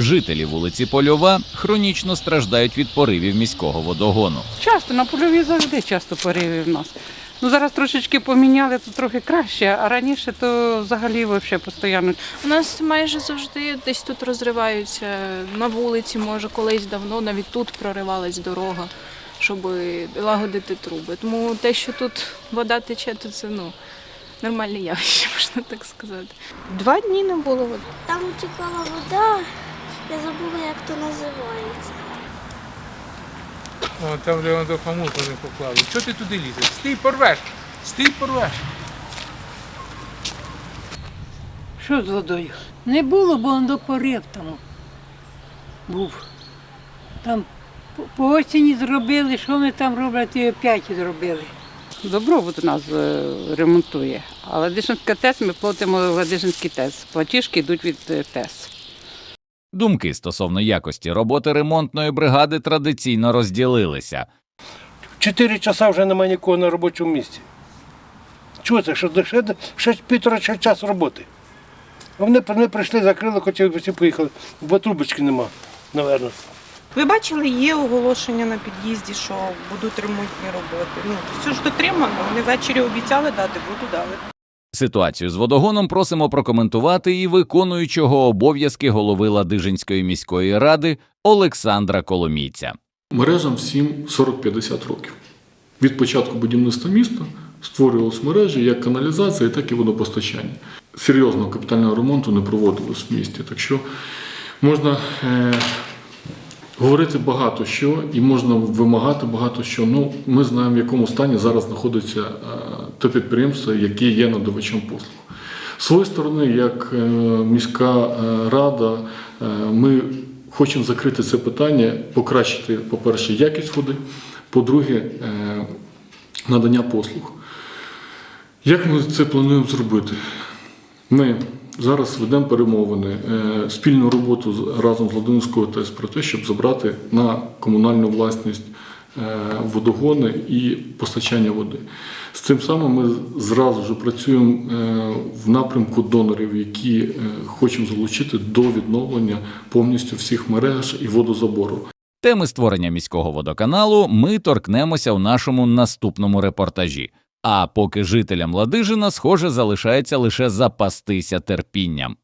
Жителі вулиці Польова хронічно страждають від поривів міського водогону. Часто на польові завжди часто пориви в нас. Ну зараз трошечки поміняли, то трохи краще, а раніше то взагалі вообще постійно. У нас майже завжди десь тут розриваються на вулиці, може колись давно навіть тут проривалась дорога, щоб лагодити труби. Тому те, що тут вода тече, то це ну нормальне явище, можна так сказати. Два дні не було води. Там тікала вода, я забула, як то називається. О, там вже воно хомуту не поклали. Що ти туди лізеш? Стій порвеш! Стій порвеш! Що з водою? Не було, бо он до порив там був. Там по- по осені зробили, що вони там роблять, і опять зробили. Добробут у нас е, ремонтує. А Ладижинська ТЕС ми платимо Ладижинський ТЕС. Платіжки йдуть від е, ТЕС. Думки стосовно якості роботи ремонтної бригади традиційно розділилися. Чотири часа вже немає нікого на робочому місці. Чого це? Що ще, ще півтора ще час роботи. А Вони, вони прийшли, закрили, хотіли всі поїхали, бо трубочки нема, напевно. Ви бачили, є оголошення на під'їзді, що будуть ремонтні роботи. Ну, все ж дотримано. Вони ввечері обіцяли дати, буду дали. Ситуацію з водогоном просимо прокоментувати і виконуючого обов'язки голови Ладижинської міської ради Олександра Коломійця. Мережам всім 40-50 років. Від початку будівництва міста створювалися мережі як каналізація, так і водопостачання. Серйозного капітального ремонту не проводилось в місті. Так що можна е, говорити багато що і можна вимагати багато що. Ну, ми знаємо, в якому стані зараз знаходиться е, те підприємство, яке є надавачем послуг. З своєї сторони, як е, міська е, рада, е, ми хочемо закрити це питання, покращити, по-перше, якість води, по-друге, надання послуг. Як ми це плануємо зробити? Ми зараз ведемо перемовини, спільну роботу разом з Ладинською ТЕС про те, щоб забрати на комунальну власність водогони і постачання води. З цим самим ми зразу ж працюємо е, в напрямку донорів, які е, хочемо залучити до відновлення повністю всіх мереж і водозабору. Теми створення міського водоканалу ми торкнемося у нашому наступному репортажі. А поки жителям Ладижина, схоже, залишається лише запастися терпінням.